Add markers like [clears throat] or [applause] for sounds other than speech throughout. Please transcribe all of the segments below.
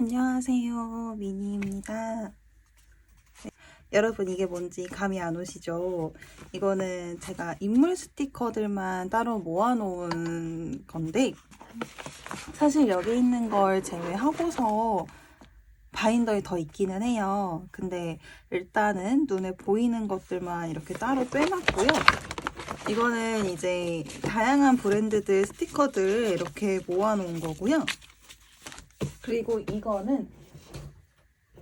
안녕하세요. 미니입니다. 네, 여러분 이게 뭔지 감이 안 오시죠? 이거는 제가 인물 스티커들만 따로 모아놓은 건데 사실 여기 있는 걸 제외하고서 바인더에 더 있기는 해요. 근데 일단은 눈에 보이는 것들만 이렇게 따로 빼놨고요. 이거는 이제 다양한 브랜드들 스티커들 이렇게 모아놓은 거고요. 그리고 이거는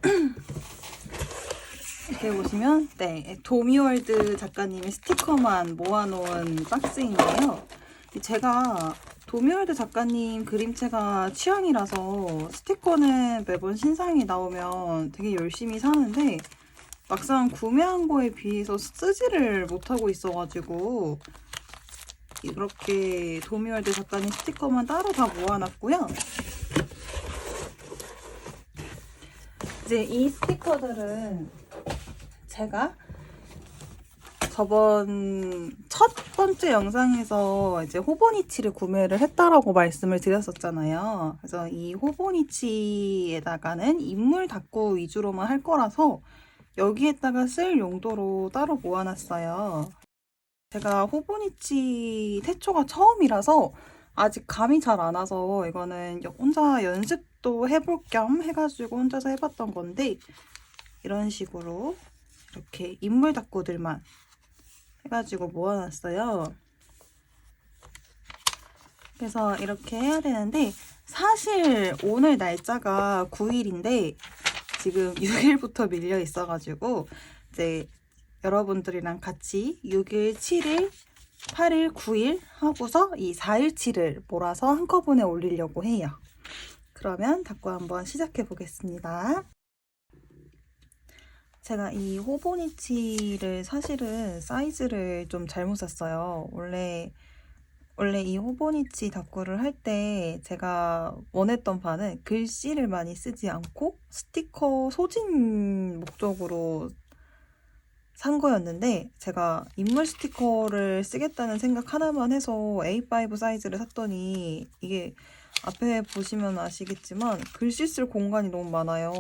[clears throat] 이렇게 보시면 네 도미월드 작가님의 스티커만 모아놓은 박스인데요. 제가 도미월드 작가님 그림체가 취향이라서 스티커는 매번 신상이 나오면 되게 열심히 사는데 막상 구매한 거에 비해서 쓰지를 못하고 있어가지고 이렇게 도미월드 작가님 스티커만 따로 다 모아놨고요. 이제 이 스티커들은 제가 저번 첫 번째 영상에서 이제 호보니치를 구매를 했다라고 말씀을 드렸었잖아요. 그래서 이 호보니치에다가는 인물 닦고 위주로만 할 거라서 여기에다가 쓸 용도로 따로 모아놨어요. 제가 호보니치 태초가 처음이라서 아직 감이 잘 안 와서 이거는 혼자 연습 도 해볼 겸 해가지고 혼자서 해봤던 건데 이런 식으로 이렇게 인물 닦고들만 해가지고 모아놨어요. 그래서 이렇게 해야 되는데 사실 오늘 날짜가 9일인데 지금 [laughs] 6일부터 밀려 있어가지고 이제 여러분들이랑 같이 6일, 7일, 8일, 9일 하고서 이 4일치를 몰아서 한꺼번에 올리려고 해요. 그러면 닦고 한번 시작해 보겠습니다. 제가 이 호보니치를 사실은 사이즈를 좀 잘못 샀어요. 원래 원래 이 호보니치 닦구를 할 때 제가 원했던 바는 글씨를 많이 쓰지 않고 스티커 소진 목적으로 산 거였는데 제가 인물 스티커를 쓰겠다는 생각 하나만 해서 A5 사이즈를 샀더니 이게 앞에 보시면 아시겠지만 글씨 쓸 공간이 너무 많아요.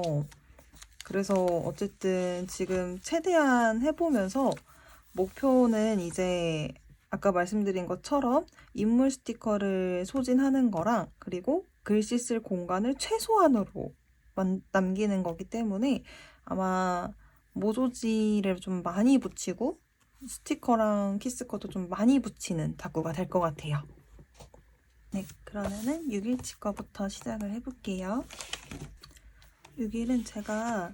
그래서 어쨌든 지금 최대한 해보면서 목표는 이제 아까 말씀드린 것처럼 인물 스티커를 소진하는 거랑 그리고 글씨 쓸 공간을 최소한으로 남기는 거기 때문에 아마 모조지를 좀 많이 붙이고 스티커랑 키스커도 좀 많이 붙이는 다구가 될 것 같아요. 네, 그러면은 6일치 거부터 시작을 해볼게요. 6일은 제가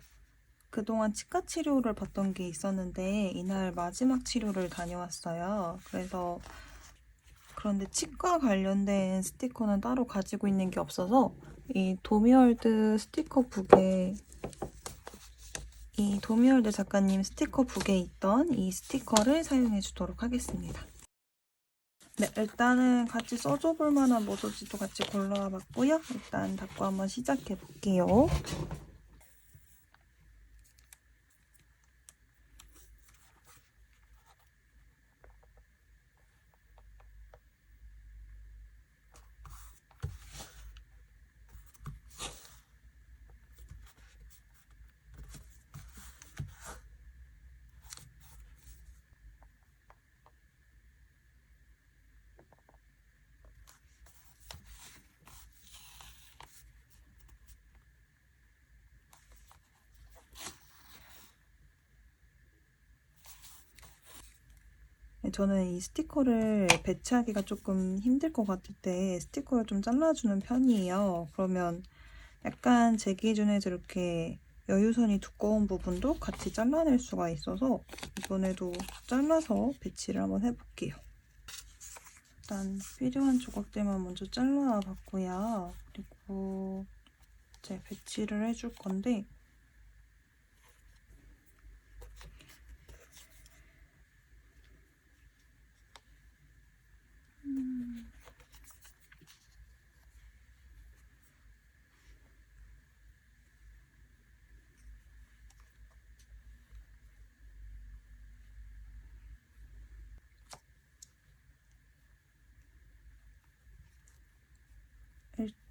그동안 치과 치료를 받던 게 있었는데 이날 마지막 치료를 다녀왔어요. 그래서 그런데 치과 관련된 스티커는 따로 가지고 있는 게 없어서 이 도미월드 스티커 북에 이 도미월드 작가님 스티커 북에 있던 이 스티커를 사용해 주도록 하겠습니다. 네, 일단은 같이 써줘 볼 만한 모조지도 같이 골라와 봤고요. 일단 닦고 한번 시작해 볼게요. 저는 이 스티커를 배치하기가 조금 힘들 것 같을 때 스티커를 좀 잘라주는 편이에요. 그러면 약간 제 기준에 저렇게 여유선이 두꺼운 부분도 같이 잘라낼 수가 있어서 이번에도 잘라서 배치를 한번 해볼게요. 일단 필요한 조각들만 먼저 잘라 봤고요. 그리고 이제 배치를 해줄 건데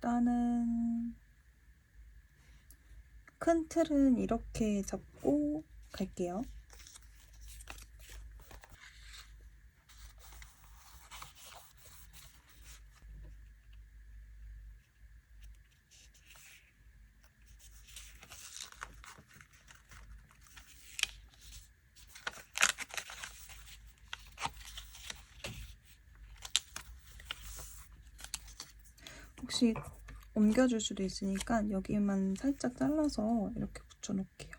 일단은 큰 틀은 이렇게 잡고 갈게요. 옮겨줄 수도 있으니까 여기만 살짝 잘라서 이렇게 붙여놓을게요.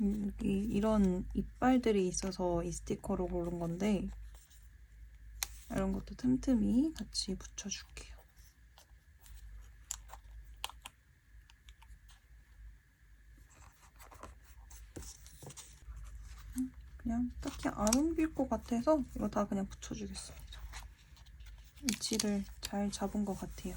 음, 여기 이런 이빨들이 있어서 이 스티커로 고른 건데 이런 것도 틈틈이 같이 붙여줄게요. 음, 그냥 딱히 안 옮길 것 같아서 이거 다 그냥 붙여주겠습니다. 위치를 잘 잡은 것 같아요.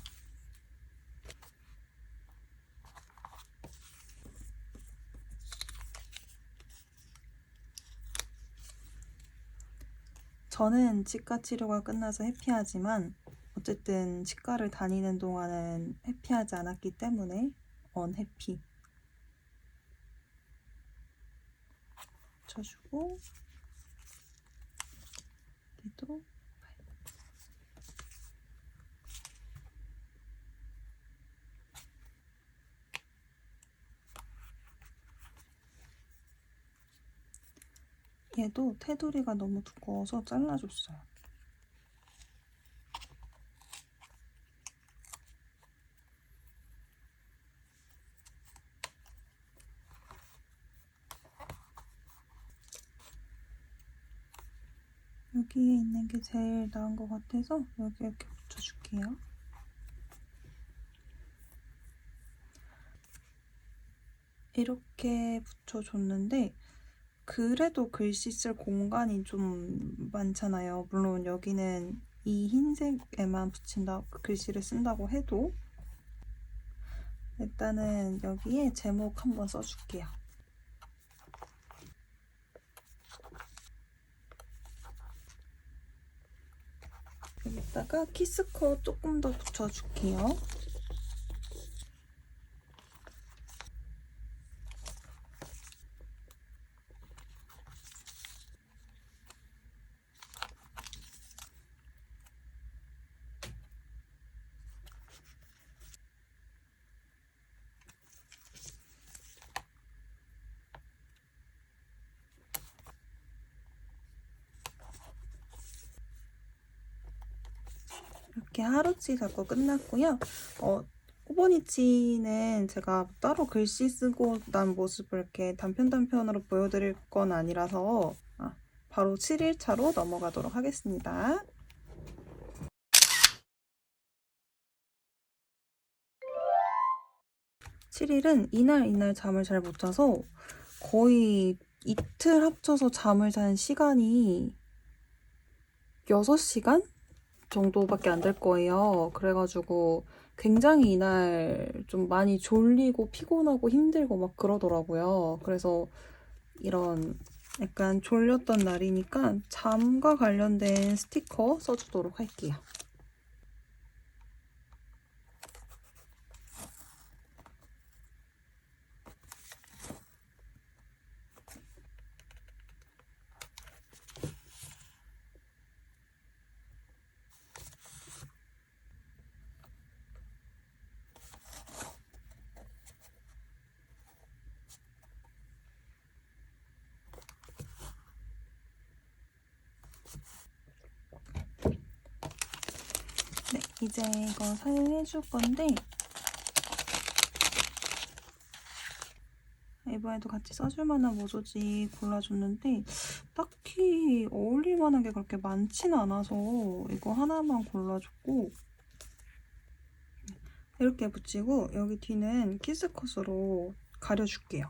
저는 치과 치료가 끝나서 해피하지만 어쨌든 치과를 다니는 동안은 해피하지 않았기 때문에 언해피. 붙여주고 여기도 얘도 테두리가 너무 두꺼워서 잘라줬어요. 여기에 있는 게 제일 나은 것 같아서 여기 이렇게 붙여줄게요. 이렇게 붙여줬는데 그래도 글씨 쓸 공간이 좀 많잖아요. 물론 여기는 이 흰색에만 붙인다 글씨를 쓴다고 해도 일단은 여기에 제목 한번 써줄게요. 여기다가 키스커 조금 더 붙여줄게요. 하루치 잡고 끝났고요. 어, 호버니치는 제가 따로 글씨 쓰고 난 모습을 이렇게 단편 단편으로 보여드릴 건 아니라서 아, 바로 7일차로 넘어가도록 하겠습니다. 7일은 이날 이날 잠을 잘 못 자서 거의 이틀 합쳐서 잠을 잔 시간이 6시간 정도밖에 안 될 거예요. 그래가지고 굉장히 이날 좀 많이 졸리고 피곤하고 힘들고 막 그러더라고요. 그래서 이런 약간 졸렸던 날이니까 잠과 관련된 스티커 써주도록 할게요. 네, 이제 이거 사용해 줄 건데 이번에도 같이 써줄 만한 모조지 골라줬는데 딱히 어울릴 만한 게 그렇게 많진 않아서 이거 하나만 골라줬고 이렇게 붙이고 여기 뒤는 키스컷으로 가려줄게요.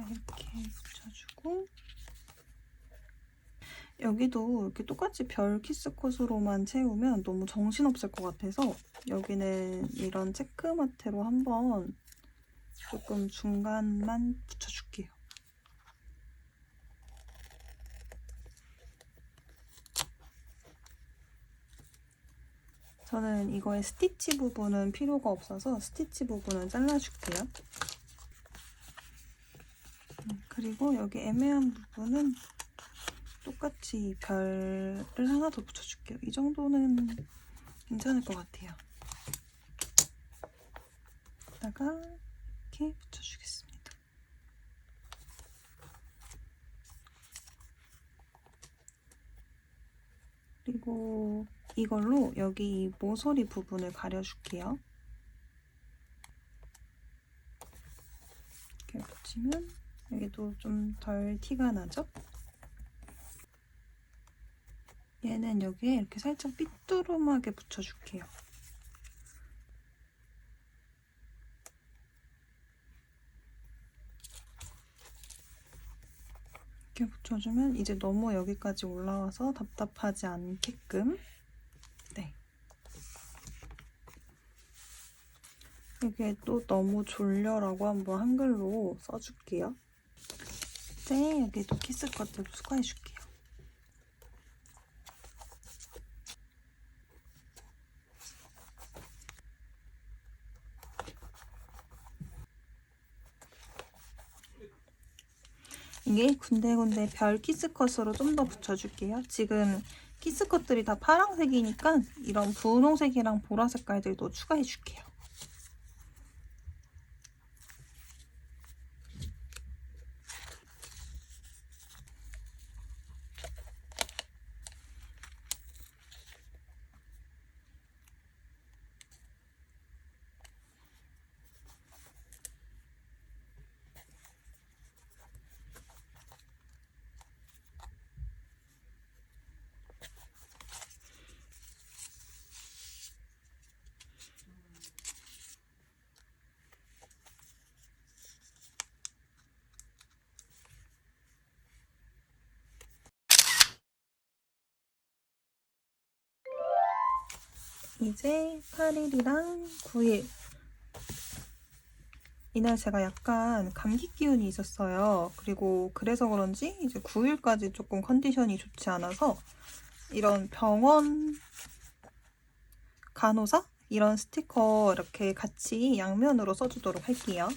이렇게 붙여주고 여기도 이렇게 똑같이 별 키스컷으로만 채우면 너무 정신없을 것 같아서 여기는 이런 체크마테로 한번 조금 중간만 붙여줄게요. 저는 이거의 스티치 부분은 필요가 없어서 스티치 부분은 잘라줄게요. 음, 그리고 여기 애매한 부분은 똑같이 별을 하나 더 붙여줄게요. 이 정도는 괜찮을 것 같아요. 다가 이렇게 붙여주겠습니다. 그리고 이걸로 여기 이 모서리 부분을 가려줄게요. 이렇게 붙이면 여기도 좀 덜 티가 나죠? 얘는 여기에 이렇게 살짝 삐뚤음하게 붙여줄게요. 이렇게 붙여주면 이제 너무 여기까지 올라와서 답답하지 않게끔 네. 이게 또 너무 졸려라고 한번 한글로 써줄게요. 이제 여기도 키스 것들 수거해줄게요. 이게 군데군데 별 키스컷으로 좀 더 붙여줄게요. 지금 키스컷들이 다 파란색이니까 이런 분홍색이랑 보라 색깔들도 추가해줄게요. 이제 8일이랑 9일. 이날 제가 약간 감기 기운이 있었어요. 그리고 그래서 그런지 이제 9일까지 조금 컨디션이 좋지 않아서 이런 병원 간호사 이런 스티커 이렇게 같이 양면으로 써주도록 할게요.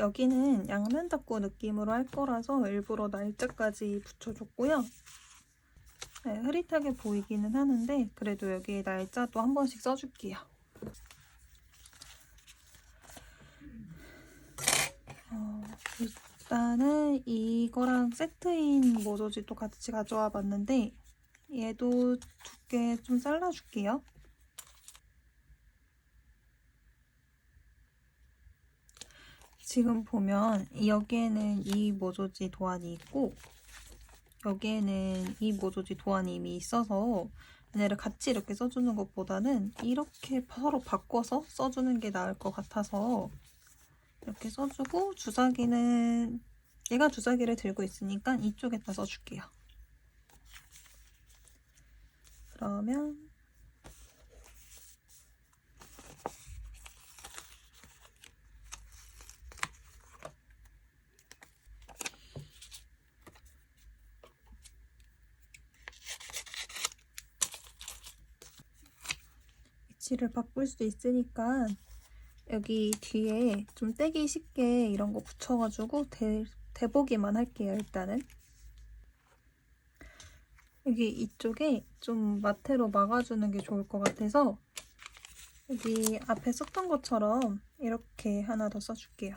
여기는 양면 닦고 느낌으로 할 거라서 일부러 날짜까지 붙여줬고요. 네, 흐릿하게 보이기는 하는데 그래도 여기에 날짜도 한 번씩 써줄게요. 어, 일단은 이거랑 세트인 모조지도 같이 가져와 봤는데 얘도 두께 좀 잘라줄게요. 지금 보면 여기에는 이 모조지 도안이 있고 여기에는 이 모조지 도안이 이미 있어서 얘네를 같이 이렇게 써주는 것보다는 이렇게 서로 바꿔서 써주는 게 나을 것 같아서 이렇게 써주고 주사기는 얘가 주사기를 들고 있으니까 이쪽에다 써줄게요. 그러면 위치를 바꿀 수 있으니까 여기 뒤에 좀 떼기 쉽게 이런 거 붙여가지고 대, 대보기만 할게요, 일단은. 여기 이쪽에 좀 마테로 막아주는 게 좋을 것 같아서 여기 앞에 썼던 것처럼 이렇게 하나 더 써줄게요.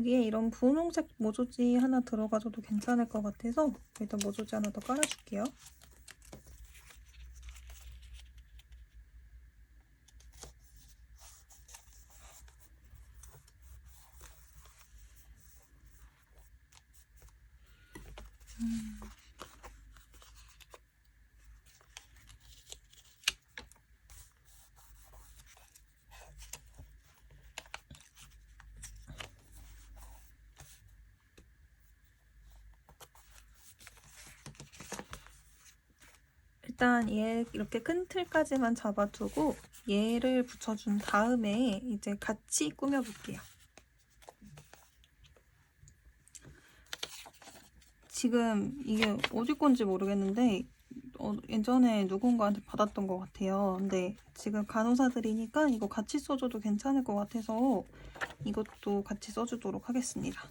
여기에 이런 분홍색 모조지 하나 들어가줘도 괜찮을 것 같아서 일단 모조지 하나 더 깔아줄게요. 일단 얘 이렇게 큰 틀까지만 잡아두고 얘를 붙여준 다음에 이제 같이 꾸며볼게요. 지금 이게 어디 건지 모르겠는데 어, 예전에 누군가한테 받았던 것 같아요. 근데 지금 간호사들이니까 이거 같이 써줘도 괜찮을 것 같아서 이것도 같이 써주도록 하겠습니다.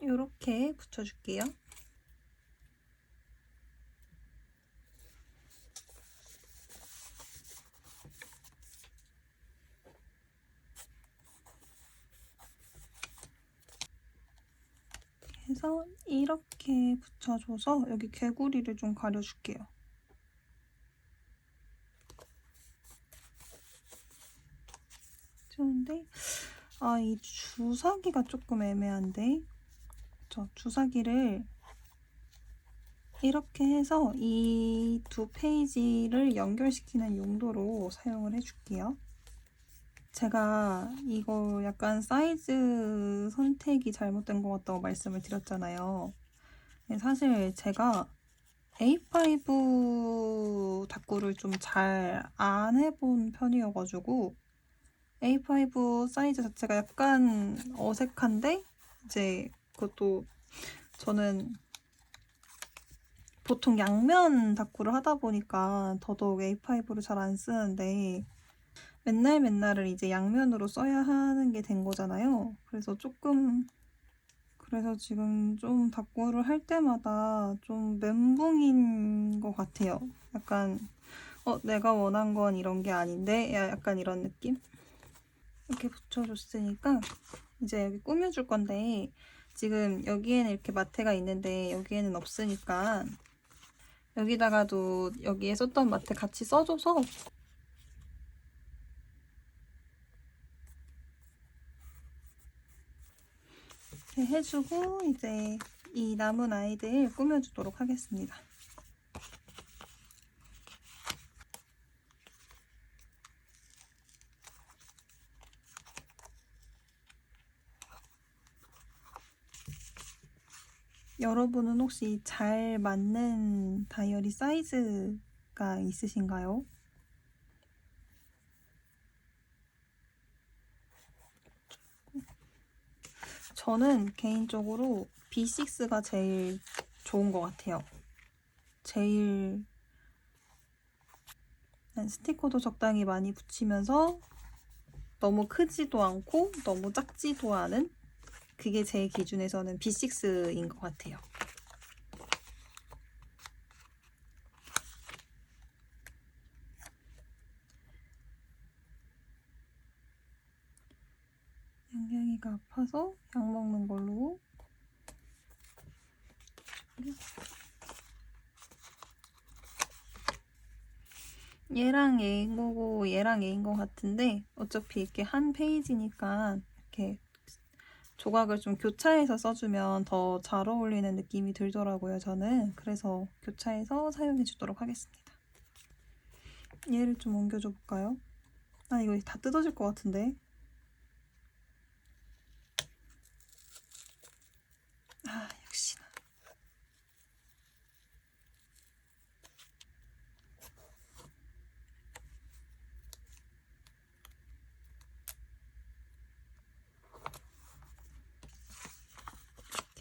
이렇게 붙여줄게요. 해서 이렇게 붙여줘서 여기 개구리를 좀 가려줄게요. 좋은데 아 이 주사기가 조금 애매한데 저 주사기를 이렇게 해서 이 두 페이지를 연결시키는 용도로 사용을 해줄게요. 제가 이거 약간 사이즈 선택이 잘못된 것 같다고 말씀을 드렸잖아요. 네, 사실 제가 A5 다꾸를 좀 잘 안 해본 편이어가지고 A5 사이즈 자체가 약간 어색한데 이제 그것도 저는 보통 양면 다꾸를 하다 보니까 더더욱 A5를 잘 안 쓰는데 맨날 맨날을 이제 양면으로 써야 하는 게 된 거잖아요. 그래서 조금 그래서 지금 좀 다꾸를 할 때마다 좀 멘붕인 것 같아요. 약간 어 내가 원한 건 이런 게 아닌데 약간 이런 느낌? 이렇게 붙여줬으니까 이제 여기 꾸며줄 건데 지금 여기에는 이렇게 마테가 있는데 여기에는 없으니까 여기다가도 여기에 썼던 마테 같이 써줘서 해주고 이제 이 남은 아이들 꾸며주도록 하겠습니다. 여러분은 혹시 잘 맞는 다이어리 사이즈가 있으신가요? 저는 개인적으로 B6가 제일 좋은 것 같아요. 제일 스티커도 적당히 많이 붙이면서 너무 크지도 않고 너무 작지도 않은 그게 제 기준에서는 B6인 것 같아요. 양양이가 아파서 약 먹는 걸로 얘랑 얘인 거고 얘랑 얘인 거 같은데 어차피 이렇게 한 페이지니까 이렇게 조각을 좀 교차해서 써주면 더 잘 어울리는 느낌이 들더라고요 저는. 그래서 교차해서 사용해 주도록 하겠습니다. 얘를 좀 옮겨줘 볼까요? 아 이거 다 뜯어질 것 같은데 아 역시나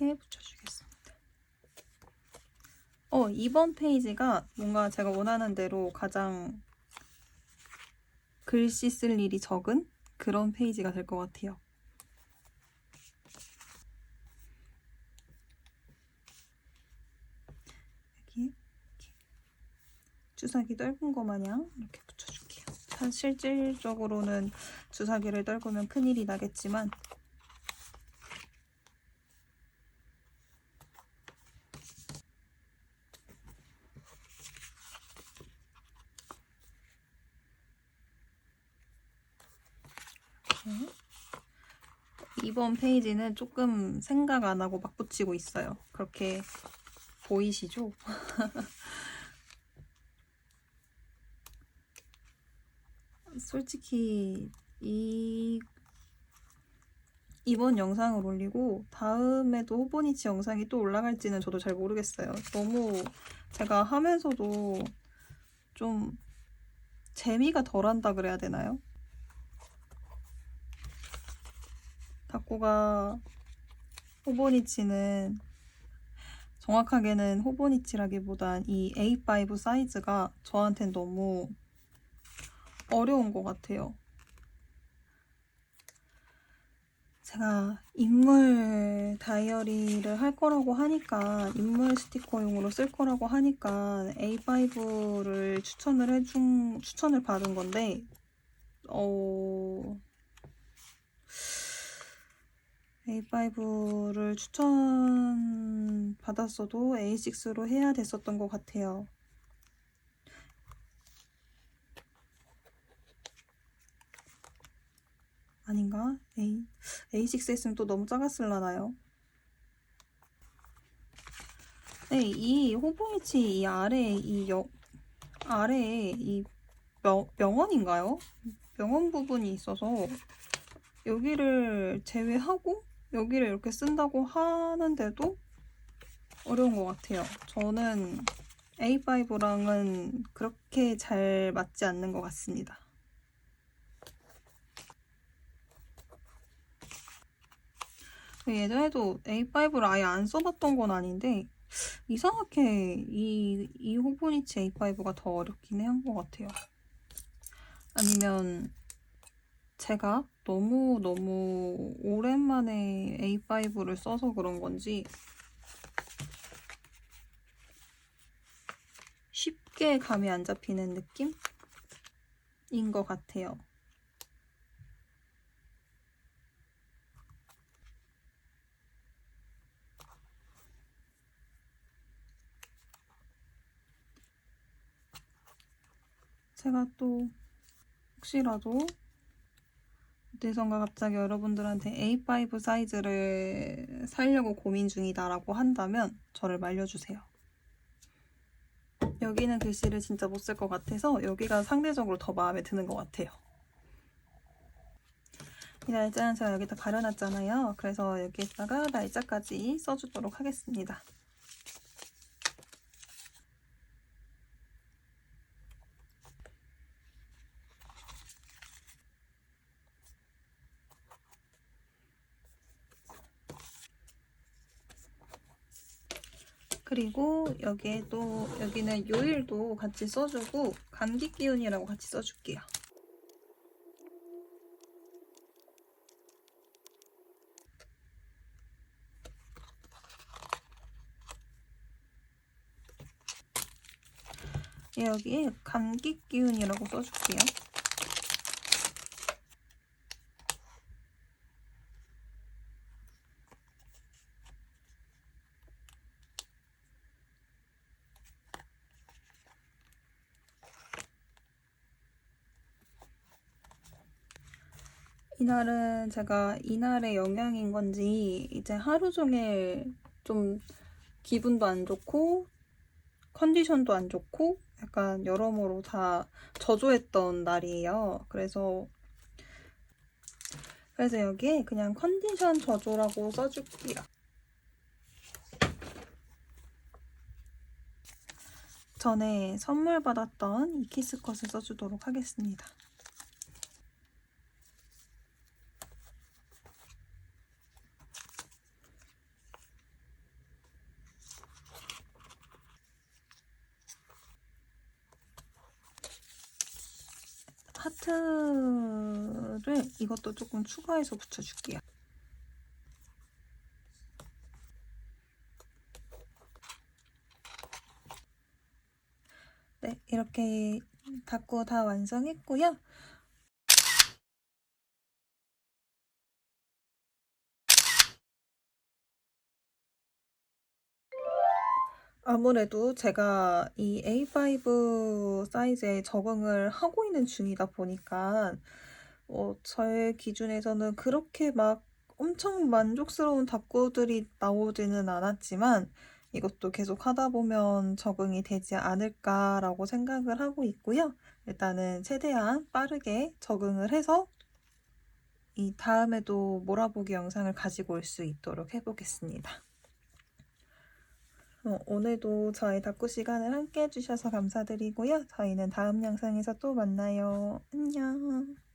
이렇게 붙여주겠습니다. 어, 이번 페이지가 뭔가 제가 원하는 대로 가장 글씨 쓸 일이 적은 그런 페이지가 될 것 같아요. 여기 주사기 넓은 거 마냥 이렇게 붙여줄게요. 사- 실질적으로는 주사기를 떨구면 큰일이 나겠지만 이번 페이지는 조금 생각 안 하고 막 붙이고 있어요. 그렇게 보이시죠? [laughs] 솔직히 이 이번 영상을 올리고 다음에도 호보니치 영상이 또 올라갈지는 저도 잘 모르겠어요. 너무 제가 하면서도 좀 재미가 덜한다 그래야 되나요? 다꾸가 호보니치는 정확하게는 호보니치라기보단 이 A5 사이즈가 저한텐 너무 어려운 것 같아요. 제가 인물 다이어리를 할 거라고 하니까 인물 스티커용으로 쓸 거라고 하니까 A5를 추천을 해준 추천을 받은 건데 어 A5를 추천 받았어도 A6로 해야 됐었던 것 같아요. 아닌가? A, A6 했으면 또 너무 작았을라나요? 네, 이 호보이치 이 아래 이 여, 아래에 이 명, 명언인가요? 명언 부분이 있어서 여기를 제외하고 여기를 이렇게 쓴다고 하는데도 어려운 것 같아요. 저는 A5랑은 그렇게 잘 맞지 않는 것 같습니다. 예전에도 A5를 아예 안 써봤던 건 아닌데 이상하게 이, 이 호보니치 A5가 더 어렵긴 한 것 같아요. 아니면 제가 너무너무 오랜만에 A5를 써서 그런 건지 쉽게 감이 안 잡히는 느낌인 것 같아요. 제가 또 혹시라도 어디선가 갑자기 여러분들한테 A5 사이즈를 사려고 고민 중이다라고 한다면 저를 말려주세요. 여기는 글씨를 진짜 못 쓸 것 같아서 여기가 상대적으로 더 마음에 드는 것 같아요. 이 날짜는 제가 여기다 가려놨잖아요. 그래서 여기에다가 날짜까지 써주도록 하겠습니다. 그리고 여기에 또 여기는 요일도 같이 써주고 감기 기운이라고 같이 써줄게요. 여기에 감기 기운이라고 써줄게요. 이날은 제가 이날의 영향인 건지 이제 하루 종일 좀 기분도 안 좋고 컨디션도 안 좋고 약간 여러모로 다 저조했던 날이에요. 그래서 그래서 여기에 그냥 컨디션 저조라고 써줄게요. 전에 선물 받았던 이 키스컷을 써주도록 하겠습니다. 하트를 이것도 조금 추가해서 붙여줄게요. 네, 이렇게 닫고 다 완성했고요. 아무래도 제가 이 A5 사이즈에 적응을 하고 있는 중이다 보니까 어, 저의 기준에서는 그렇게 막 엄청 만족스러운 답구들이 나오지는 않았지만 이것도 계속 하다 보면 적응이 되지 않을까라고 생각을 하고 있고요. 일단은 최대한 빠르게 적응을 해서 이 다음에도 몰아보기 영상을 가지고 올 수 있도록 해보겠습니다. 어, 오늘도 저의 닭구 시간을 함께 해주셔서 감사드리고요. 저희는 다음 영상에서 또 만나요. 안녕.